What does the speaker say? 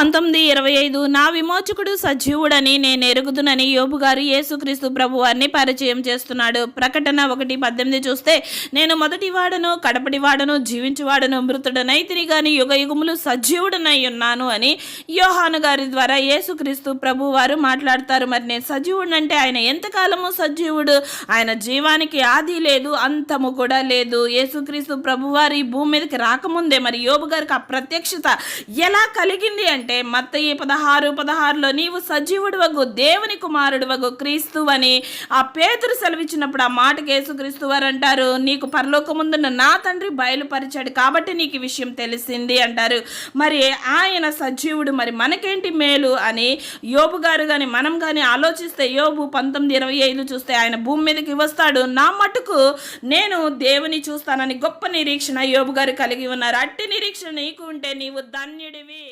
పంతొమ్మిది ఇరవై ఐదు నా విమోచకుడు సజీవుడని నేను ఎరుగుదునని యోబు గారు యేసుక్రీస్తు ప్రభు వారిని పరిచయం చేస్తున్నాడు. ప్రకటన ఒకటి పద్దెనిమిది చూస్తే నేను మొదటి వాడను కడపటి వాడను జీవించువాడను మృతుడనై తిరిగాని యుగ యుగములు సజీవుడనై ఉన్నాను అని యోహాను గారి ద్వారా యేసుక్రీస్తు ప్రభు వారు మాట్లాడతారు. మరి నేను సజీవుడు అంటే ఆయన ఎంతకాలము సజీవుడు? ఆయన జీవానికి ఆది లేదు అంతము కూడా లేదు. యేసుక్రీస్తు ప్రభువారి భూమి మీదకి రాకముందే మరి యోబు గారికి ఆ ప్రత్యక్షత ఎలా కలిగింది అంటే మత్తయి పదహారు పదహారులో నీవు సజీవుడు దేవుని కుమారుడు వగు క్రీస్తు అని ఆ పేతురు సెలవిచ్చినప్పుడు ఆ మాటకి యేసుక్రీస్తు వారు అంటారు నీకు పరలోకముందున్న నా తండ్రి బయలుపరిచాడు కాబట్టి నీకు ఈ విషయం తెలిసింది అంటారు. మరి ఆయన సజీవుడు మరి మనకేంటి మేలు అని యోబు గారు కానీ మనం కానీ ఆలోచిస్తే యోబు పంతొమ్మిది ఇరవై ఐదు చూస్తే ఆయన భూమి మీదకి వస్తాడు నా మటుకు నేను దేవుని చూస్తానని గొప్ప నిరీక్షణ యోబు గారు కలిగి ఉన్నారు. అట్టి నిరీక్షణ నీకు ఉంటే నీవు ధన్యుడివి.